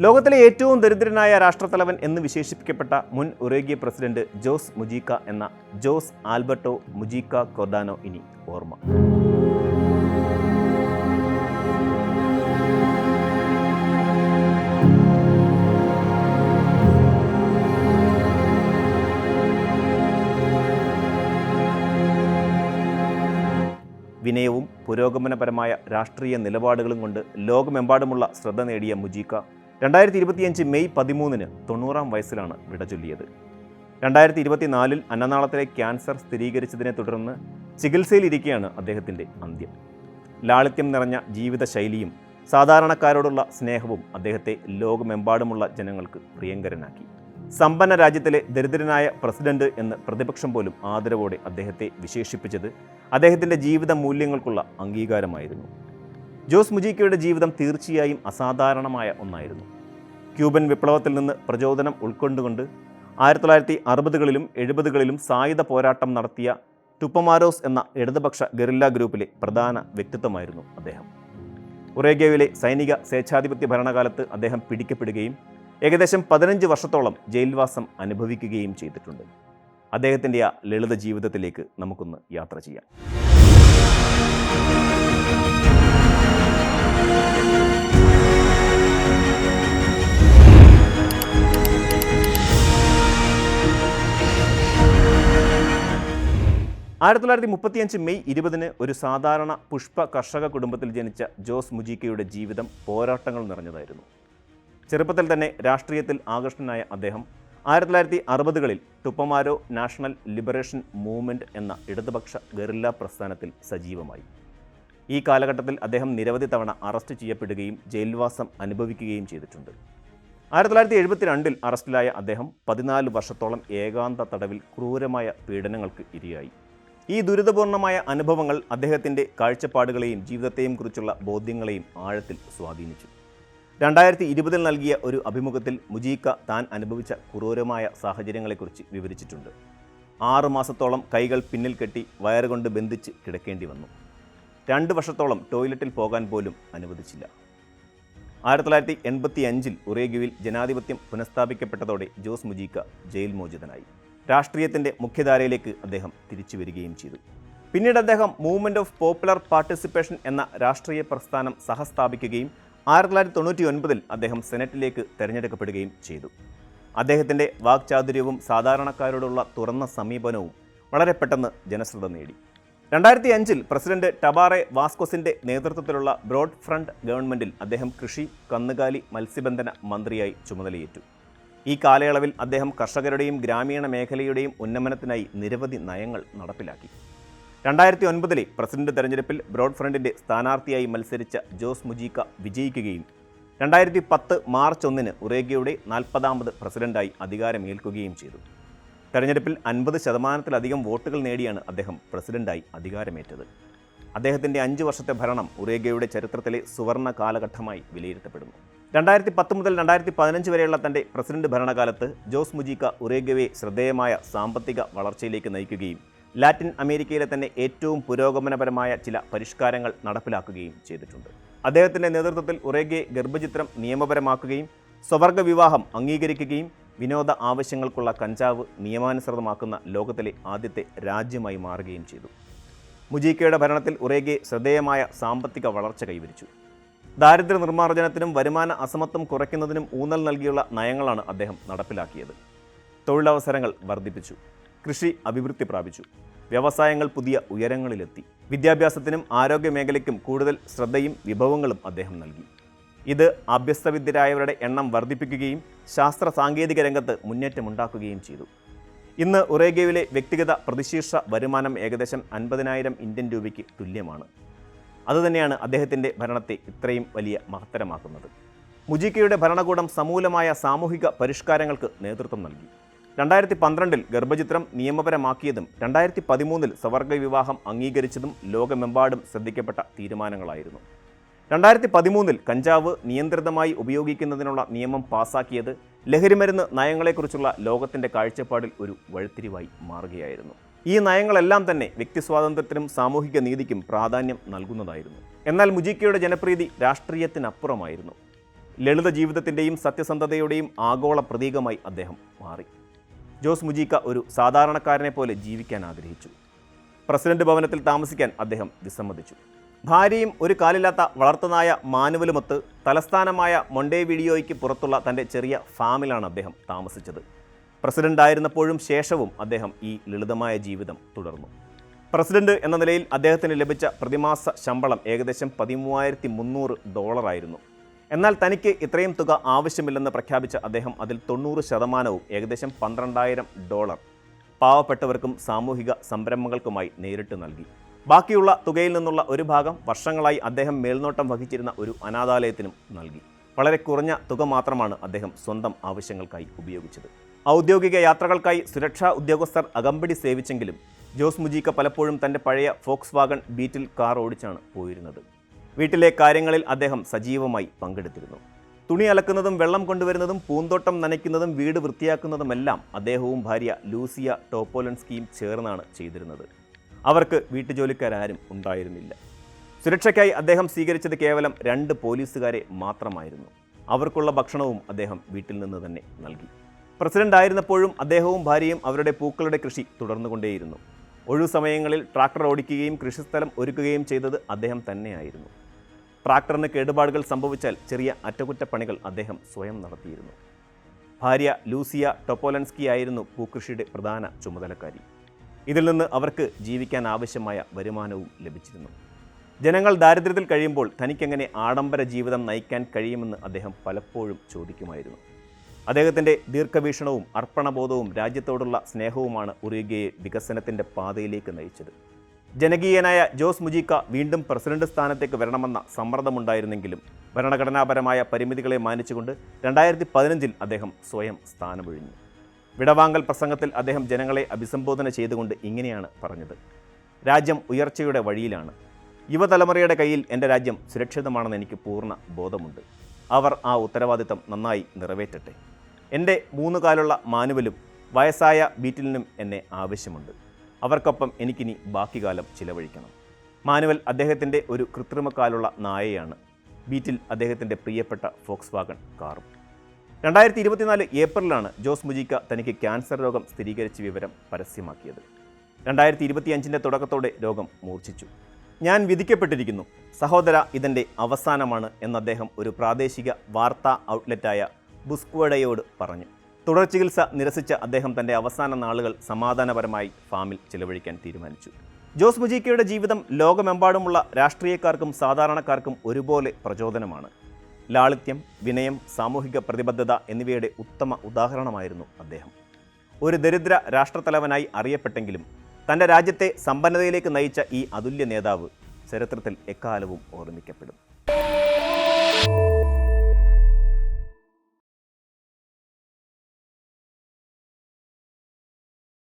ലോകത്തിലെ ഏറ്റവും ദരിദ്രനായ രാഷ്ട്രത്തലവൻ എന്ന് വിശേഷിപ്പിക്കപ്പെട്ട മുൻ ഉറേഗ്യ പ്രസിഡന്റ് ജോസ് മുജീക്ക എന്ന ജോസ് ആൽബർട്ടോ മുജീക്ക കൊർഡാനോ ഇനി ഓർമ്മ. വിനയവും പുരോഗമനപരമായ രാഷ്ട്രീയ നിലപാടുകളും കൊണ്ട് ലോകമെമ്പാടുമുള്ള ശ്രദ്ധ നേടിയ മുജീക്ക രണ്ടായിരത്തി ഇരുപത്തിയഞ്ച് മെയ് പതിമൂന്നിന് തൊണ്ണൂറാം വയസ്സിലാണ് വിട ചൊല്ലിയത്. രണ്ടായിരത്തി ഇരുപത്തിനാലിൽ അന്നനാളത്തിലെ ക്യാൻസർ സ്ഥിരീകരിച്ചതിനെ തുടർന്ന് ചികിത്സയിലിരിക്കെയാണ് അദ്ദേഹത്തിന്റെ അന്ത്യം. ലാളിത്യം നിറഞ്ഞ ജീവിതശൈലിയും സാധാരണക്കാരോടുള്ള സ്നേഹവും അദ്ദേഹത്തെ ലോകമെമ്പാടുമുള്ള ജനങ്ങൾക്ക് പ്രിയങ്കരനാക്കി. സമ്പന്ന രാജ്യത്തിലെ ദരിദ്രനായ പ്രസിഡന്റ് എന്ന് പ്രതിപക്ഷം പോലും ആദരവോടെ അദ്ദേഹത്തെ വിശേഷിപ്പിച്ചത് അദ്ദേഹത്തിന്റെ ജീവിത മൂല്യങ്ങൾക്കുള്ള അംഗീകാരമായിരുന്നു. ജോസ് മുജീക്കയുടെ ജീവിതം തീർച്ചയായും അസാധാരണമായ ഒന്നായിരുന്നു. ക്യൂബൻ വിപ്ലവത്തിൽ നിന്ന് പ്രചോദനം ഉൾക്കൊണ്ടുകൊണ്ട് ആയിരത്തി തൊള്ളായിരത്തി അറുപതുകളിലും എഴുപതുകളിലും സായുധ പോരാട്ടം നടത്തിയ ടുപ്പമാരോസ് എന്ന ഇടതുപക്ഷ ഗറില്ല ഗ്രൂപ്പിലെ പ്രധാന വ്യക്തിത്വമായിരുന്നു അദ്ദേഹം. ഉറേഗ്യയിലെ സൈനിക സ്വേച്ഛാധിപത്യ ഭരണകാലത്ത് അദ്ദേഹം പിടിക്കപ്പെടുകയും ഏകദേശം പതിനഞ്ച് വർഷത്തോളം ജയിൽവാസം അനുഭവിക്കുകയും ചെയ്തിട്ടുണ്ട്. അദ്ദേഹത്തിന്റെ ആ ലളിത ജീവിതത്തിലേക്ക് നമുക്കൊന്ന് യാത്ര ചെയ്യാം. ആയിരത്തി തൊള്ളായിരത്തി മുപ്പത്തിയഞ്ച് മെയ് ഇരുപതിന് ഒരു സാധാരണ പുഷ്പ കർഷക കുടുംബത്തിൽ ജനിച്ച ജോസ് മുജീക്കയുടെ ജീവിതം പോരാട്ടങ്ങൾ നിറഞ്ഞതായിരുന്നു. ചെറുപ്പത്തിൽ തന്നെ രാഷ്ട്രീയത്തിൽ ആകർഷണനായ അദ്ദേഹം ആയിരത്തി തൊള്ളായിരത്തി അറുപതുകളിൽ ടുപ്പമാരോ നാഷണൽ ലിബറേഷൻ മൂവ്മെന്റ് എന്ന ഇടതുപക്ഷ ഗറില്ല പ്രസ്ഥാനത്തിൽ സജീവമായി. ഈ കാലഘട്ടത്തിൽ അദ്ദേഹം നിരവധി തവണ അറസ്റ്റ് ചെയ്യപ്പെടുകയും ജയിൽവാസം അനുഭവിക്കുകയും ചെയ്തിട്ടുണ്ട്. ആയിരത്തി തൊള്ളായിരത്തി എഴുപത്തിരണ്ടിൽ അറസ്റ്റിലായ അദ്ദേഹം പതിനാല് വർഷത്തോളം ഏകാന്ത തടവിൽ ക്രൂരമായ പീഡനങ്ങൾക്ക് ഇരയായി. ഈ ദുരിതപൂർണമായ അനുഭവങ്ങൾ അദ്ദേഹത്തിന്റെ കാഴ്ചപ്പാടുകളെയും ജീവിതത്തെയും കുറിച്ചുള്ള ബോധ്യങ്ങളെയും ആഴത്തിൽ സ്വാധീനിച്ചു. രണ്ടായിരത്തി ഇരുപതിൽ നൽകിയ ഒരു അഭിമുഖത്തിൽ മുജീക്ക താൻ അനുഭവിച്ച ക്രൂരമായ സാഹചര്യങ്ങളെക്കുറിച്ച് വിവരിച്ചിട്ടുണ്ട്. ആറു മാസത്തോളം കൈകൾ പിന്നിൽ കെട്ടി വയറുകൊണ്ട് ബന്ധിച്ച് കിടക്കേണ്ടി വന്നു. രണ്ട് വർഷത്തോളം ടോയ്ലറ്റിൽ പോകാൻ പോലും അനുവദിച്ചില്ല. ആയിരത്തി തൊള്ളായിരത്തി എൺപത്തി അഞ്ചിൽ ഉറേഗുവിൽ ജനാധിപത്യം പുനഃസ്ഥാപിക്കപ്പെട്ടതോടെ ജോസ് മുജീക്ക ജയിൽ മോചിതനായി. രാഷ്ട്രീയത്തിന്റെ മുഖ്യധാരയിലേക്ക് അദ്ദേഹം തിരിച്ചു വരികയും ചെയ്തു. പിന്നീട് അദ്ദേഹം മൂവ്മെന്റ് ഓഫ് പോപ്പുലർ പാർട്ടിസിപ്പേഷൻ എന്ന രാഷ്ട്രീയ പ്രസ്ഥാനം സഹസ്ഥാപിക്കുകയും ആയിരത്തി തൊള്ളായിരത്തി തൊണ്ണൂറ്റി ഒൻപതിൽ അദ്ദേഹം സെനറ്റിലേക്ക് തിരഞ്ഞെടുക്കപ്പെടുകയും ചെയ്തു. അദ്ദേഹത്തിന്റെ വാക്ചാതുര്യവും സാധാരണക്കാരോടുള്ള തുറന്ന സമീപനവും വളരെ പെട്ടെന്ന് ജനശ്രദ്ധ നേടി. രണ്ടായിരത്തി അഞ്ചിൽ പ്രസിഡന്റ് ടബാറെ വാസ്കോസിന്റെ നേതൃത്വത്തിലുള്ള ബ്രോഡ് ഫ്രണ്ട് ഗവൺമെന്റിൽ അദ്ദേഹം കൃഷി കന്നുകാലി മത്സ്യബന്ധന മന്ത്രിയായി ചുമതലയേറ്റു. ഈ കാലയളവിൽ അദ്ദേഹം കർഷകരുടെയും ഗ്രാമീണ മേഖലയുടെയും ഉന്നമനത്തിനായി നിരവധി നയങ്ങൾ നടപ്പിലാക്കി. രണ്ടായിരത്തി ഒൻപതിലെ പ്രസിഡന്റ് തെരഞ്ഞെടുപ്പിൽ ബ്രോഡ് ഫ്രണ്ടിന്റെ സ്ഥാനാർത്ഥിയായി മത്സരിച്ച ജോസ് മുജീക്ക വിജയിക്കുകയും രണ്ടായിരത്തി പത്ത് മാർച്ച് ഒന്നിന് ഉറേഗ്യയുടെ നാൽപ്പതാമത് പ്രസിഡന്റായി അധികാരമേൽക്കുകയും ചെയ്തു. തെരഞ്ഞെടുപ്പിൽ അൻപത് ശതമാനത്തിലധികം വോട്ടുകൾ നേടിയാണ് അദ്ദേഹം പ്രസിഡന്റായി അധികാരമേറ്റത്. അദ്ദേഹത്തിന്റെ അഞ്ച് വർഷത്തെ ഭരണം ഉറേഗ്യയുടെ ചരിത്രത്തിലെ സുവർണ കാലഘട്ടമായി വിലയിരുത്തപ്പെടുന്നു. രണ്ടായിരത്തി പത്ത് മുതൽ രണ്ടായിരത്തി പതിനഞ്ച് വരെയുള്ള തന്റെ പ്രസിഡന്റ് ഭരണകാലത്ത് ജോസ് മുജീക്ക ഉറേഗവെ ശ്രദ്ധേയമായ സാമ്പത്തിക വളർച്ചയിലേക്ക് നയിക്കുകയും ലാറ്റിൻ അമേരിക്കയിലെ തന്നെ ഏറ്റവും പുരോഗമനപരമായ ചില പരിഷ്കാരങ്ങൾ നടപ്പിലാക്കുകയും ചെയ്തിട്ടുണ്ട്. അദ്ദേഹത്തിന്റെ നേതൃത്വത്തിൽ ഉറേഗെ ഗർഭചിത്രം നിയമപരമാക്കുകയും സ്വവർഗ വിവാഹം അംഗീകരിക്കുകയും വിനോദ ആവശ്യങ്ങൾക്കുള്ള കഞ്ചാവ് നിയമാനുസൃതമാക്കുന്ന ലോകത്തിലെ ആദ്യത്തെ രാജ്യമായി മാറുകയും ചെയ്തു. മുജീക്കയുടെ ഭരണത്തിൽ ഉറേഗെ ശ്രദ്ധേയമായ സാമ്പത്തിക വളർച്ച കൈവരിച്ചു. ദാരിദ്ര്യ നിർമ്മാർജനത്തിനും വരുമാന അസമത്വം കുറയ്ക്കുന്നതിനും ഊന്നൽ നൽകിയുള്ള നയങ്ങളാണ് അദ്ദേഹം നടപ്പിലാക്കിയത്. തൊഴിലവസരങ്ങൾ വർദ്ധിപ്പിച്ചു. കൃഷി അഭിവൃദ്ധി പ്രാപിച്ചു. വ്യവസായങ്ങൾ പുതിയ ഉയരങ്ങളിലെത്തി. വിദ്യാഭ്യാസത്തിനും ആരോഗ്യ മേഖലയ്ക്കും കൂടുതൽ ശ്രദ്ധയും വിഭവങ്ങളും അദ്ദേഹം നൽകി. ഇത് അഭ്യസ്തവിദ്യരായവരുടെ എണ്ണം വർദ്ധിപ്പിക്കുകയും ശാസ്ത്ര സാങ്കേതിക രംഗത്ത് മുന്നേറ്റമുണ്ടാക്കുകയും ചെയ്തു. ഇന്ന് ഒറേഗ്യയിലെ വ്യക്തിഗത പ്രതിശീർഷ വരുമാനം ഏകദേശം അൻപതിനായിരം ഇന്ത്യൻ രൂപയ്ക്ക് തുല്യമാണ്. അതുതന്നെയാണ് അദ്ദേഹത്തിന്റെ ഭരണത്തെ ഇത്രയും വലിയ മഹത്തരമാക്കുന്നത്. മുജീക്കയുടെ ഭരണകൂടം സമൂലമായ സാമൂഹിക പരിഷ്കാരങ്ങൾക്ക് നേതൃത്വം നൽകി. രണ്ടായിരത്തി പന്ത്രണ്ടിൽ ഗർഭചിത്രം നിയമപരമാക്കിയതും രണ്ടായിരത്തി പതിമൂന്നിൽ സവർഗ വിവാഹം അംഗീകരിച്ചതും ലോകമെമ്പാടും ശ്രദ്ധിക്കപ്പെട്ട തീരുമാനങ്ങളായിരുന്നു. രണ്ടായിരത്തി പതിമൂന്നിൽ കഞ്ചാവ് നിയന്ത്രിതമായി ഉപയോഗിക്കുന്നതിനുള്ള നിയമം പാസാക്കിയത് ലഹരിമരുന്ന് നയങ്ങളെക്കുറിച്ചുള്ള ലോകത്തിന്റെ കാഴ്ചപ്പാടിൽ ഒരു വഴിത്തിരിവായി മാറുകയായിരുന്നു. ഈ നയങ്ങളെല്ലാം തന്നെ വ്യക്തി സ്വാതന്ത്ര്യത്തിനും സാമൂഹിക നീതിക്കും പ്രാധാന്യം നൽകുന്നതായിരുന്നു. എന്നാൽ മുജീക്കയുടെ ജനപ്രീതി രാഷ്ട്രീയത്തിനപ്പുറമായിരുന്നു. ലളിത ജീവിതത്തിന്റെയും സത്യസന്ധതയുടെയും ആഗോള പ്രതീകമായി അദ്ദേഹം മാറി. ജോസ് മുജീക്ക ഒരു സാധാരണക്കാരനെ പോലെ ജീവിക്കാൻ ആഗ്രഹിച്ചു. പ്രസിഡന്റ് ഭവനത്തിൽ താമസിക്കാൻ അദ്ദേഹം വിസമ്മതിച്ചു. ഭാര്യയും ഒരു കാലില്ലാത്ത വളർത്തുനായ മാനുവലുമൊത്ത് തലസ്ഥാനമായ മൊണ്ടേ വീഡിയോയ്ക്ക് പുറത്തുള്ള തന്റെ ചെറിയ ഫാമിലാണ് അദ്ദേഹം താമസിച്ചത്. പ്രസിഡന്റ് ആയിരുന്നപ്പോഴും ശേഷവും അദ്ദേഹം ഈ ലളിതമായ ജീവിതം തുടർന്നു. പ്രസിഡന്റ് എന്ന നിലയിൽ അദ്ദേഹത്തിന് ലഭിച്ച പ്രതിമാസ ശമ്പളം ഏകദേശം പതിമൂവായിരത്തി മുന്നൂറ് ഡോളറായിരുന്നു. എന്നാൽ തനിക്ക് ഇത്രയും തുക ആവശ്യമില്ലെന്ന് പ്രഖ്യാപിച്ച അദ്ദേഹം അതിൽ തൊണ്ണൂറ് ശതമാനവും ഏകദേശം പന്ത്രണ്ടായിരം ഡോളർ പാവപ്പെട്ടവർക്കും സാമൂഹിക സംരംഭങ്ങൾക്കുമായി നേരിട്ട് നൽകി. ബാക്കിയുള്ള തുകയിൽ നിന്നുള്ള ഒരു ഭാഗം വർഷങ്ങളായി അദ്ദേഹം മേൽനോട്ടം വഹിച്ചിരുന്ന ഒരു അനാഥാലയത്തിനും നൽകി. വളരെ കുറഞ്ഞ തുക മാത്രമാണ് അദ്ദേഹം സ്വന്തം ആവശ്യങ്ങൾക്കായി ഉപയോഗിച്ചത്. ഔദ്യോഗിക യാത്രകൾക്കായി സുരക്ഷാ ഉദ്യോഗസ്ഥർ അകമ്പടി സേവിച്ചെങ്കിലും ജോസ് മുജീക്ക പലപ്പോഴും തന്റെ പഴയ ഫോക്സ് വാഗൺ ബീറ്റിൽ കാർ ഓടിച്ചാണ് പോയിരുന്നത്. വീട്ടിലെ കാര്യങ്ങളിൽ അദ്ദേഹം സജീവമായി പങ്കെടുത്തിരുന്നു. തുണി അലക്കുന്നതും വെള്ളം കൊണ്ടുവരുന്നതും പൂന്തോട്ടം നനയ്ക്കുന്നതും വീട് വൃത്തിയാക്കുന്നതുമെല്ലാം അദ്ദേഹവും ഭാര്യ ലൂസിയ ടോപ്പോലൻസ്കിയും ചേർന്നാണ് ചെയ്തിരുന്നത്. അവർക്ക് വീട്ടുജോലിക്കാരും ഉണ്ടായിരുന്നില്ല. സുരക്ഷയ്ക്കായി അദ്ദേഹം സ്വീകരിച്ചത് കേവലം രണ്ട് പോലീസുകാരെ മാത്രമായിരുന്നു. അവർക്കുള്ള ഭക്ഷണവും അദ്ദേഹം വീട്ടിൽ നിന്ന് തന്നെ നൽകി. പ്രസിഡന്റ് ആയിരുന്നപ്പോഴും അദ്ദേഹവും ഭാര്യയും അവരുടെ പൂക്കളുടെ കൃഷി തുടർന്നുകൊണ്ടേയിരുന്നു. ഒഴിവു സമയങ്ങളിൽ ട്രാക്ടർ ഓടിക്കുകയും കൃഷിസ്ഥലം ഒരുക്കുകയും ചെയ്തത് അദ്ദേഹം തന്നെയായിരുന്നു. ട്രാക്ടറിന് കേടുപാടുകൾ സംഭവിച്ചാൽ ചെറിയ അറ്റകുറ്റപ്പണികൾ അദ്ദേഹം സ്വയം നടത്തിയിരുന്നു. ഭാര്യ ലൂസിയ ടൊപ്പോലൻസ്കി ആയിരുന്നു പൂക്കൃഷിയുടെ പ്രധാന ചുമതലക്കാരി. ഇതിൽ നിന്ന് അവർക്ക് ജീവിക്കാൻ ആവശ്യമായ വരുമാനവും ലഭിച്ചിരുന്നു. ജനങ്ങൾ ദാരിദ്ര്യത്തിൽ കഴിയുമ്പോൾ തനിക്കെങ്ങനെ ആഡംബര ജീവിതം നയിക്കാൻ കഴിയുമെന്ന് അദ്ദേഹം പലപ്പോഴും ചോദിക്കുമായിരുന്നു. അദ്ദേഹത്തിന്റെ ദീർഘവീക്ഷണവും അർപ്പണബോധവും രാജ്യത്തോടുള്ള സ്നേഹവുമാണ് ഉറുഗ്വയെ വികസനത്തിന്റെ പാതയിലേക്ക് നയിച്ചത്. ജനകീയനായ ജോസ് മുജീക്ക വീണ്ടും പ്രസിഡന്റ് സ്ഥാനത്തേക്ക് വരണമെന്ന സമ്മർദ്ദമുണ്ടായിരുന്നെങ്കിലും ഭരണഘടനാപരമായ പരിമിതികളെ മാനിച്ചുകൊണ്ട് രണ്ടായിരത്തി പതിനഞ്ചിൽ അദ്ദേഹം സ്വയം സ്ഥാനമൊഴിഞ്ഞു. വിടവാങ്കൽ പ്രസംഗത്തിൽ അദ്ദേഹം ജനങ്ങളെ അഭിസംബോധന ചെയ്തുകൊണ്ട് ഇങ്ങനെയാണ് പറഞ്ഞത്. രാജ്യം ഉയർച്ചയുടെ വഴിയിലാണ്. യുവതലമുറയുടെ കയ്യിൽ എന്റെ രാജ്യം സുരക്ഷിതമാണെന്ന് എനിക്ക് പൂർണ ബോധമുണ്ട്. അവർ ആ ഉത്തരവാദിത്തം നന്നായി നിറവേറ്റട്ടെ. എന്റെ മൂന്ന് കാലുള്ള മാനുവലും വയസ്സായ ബീറ്റിലിനും എന്നെ ആവശ്യമുണ്ട്. അവർക്കൊപ്പം എനിക്കിനി ബാക്കി കാലം ചിലവഴിക്കണം. മാനുവൽ അദ്ദേഹത്തിന്റെ ഒരു കൃത്രിമക്കാലുള്ള നായയാണ്. ബീറ്റിൽ അദ്ദേഹത്തിന്റെ പ്രിയപ്പെട്ട ഫോക്സ് വാഗൺ കാറും. രണ്ടായിരത്തി ഇരുപത്തിനാല് ഏപ്രിലാണ് ജോസ് മുജിക്ക തനിക്ക് ക്യാൻസർ രോഗം സ്ഥിരീകരിച്ച വിവരം പരസ്യമാക്കിയത്. രണ്ടായിരത്തി ഇരുപത്തിയഞ്ചിന്റെ തുടക്കത്തോടെ രോഗം മൂർച്ഛിച്ചു. ഞാൻ വിധിക്കപ്പെട്ടിരിക്കുന്നു സഹോദര ഇതിന്റെ അവസാനമാണ് എന്ന് അദ്ദേഹം ഒരു പ്രാദേശിക വാർത്താ ഔട്ട്ലെറ്റായ ബുസ്ക്വഡയോട് പറഞ്ഞു. തുടർ ചികിത്സ നിരസിച്ച അദ്ദേഹം തന്റെ അവസാന നാളുകൾ സമാധാനപരമായി ഫാമിൽ ചിലവഴിക്കാൻ തീരുമാനിച്ചു. ജോസ് മുജീക്കയുടെ ജീവിതം ലോകമെമ്പാടുമുള്ള രാഷ്ട്രീയക്കാർക്കും സാധാരണക്കാർക്കും ഒരുപോലെ പ്രചോദനമാണ്. ലാളിത്യം വിനയം സാമൂഹിക പ്രതിബദ്ധത എന്നിവയുടെ ഉത്തമ ഉദാഹരണമായിരുന്നു അദ്ദേഹം. ഒരു ദരിദ്ര രാഷ്ട്രത്തലവനായി അറിയപ്പെട്ടെങ്കിലും തന്റെ രാജ്യത്തെ സമ്പന്നതയിലേക്ക് നയിച്ച ഈ അതുല്യ നേതാവ് ചരിത്രത്തിൽ എക്കാലവും ഓർമ്മിക്കപ്പെടും.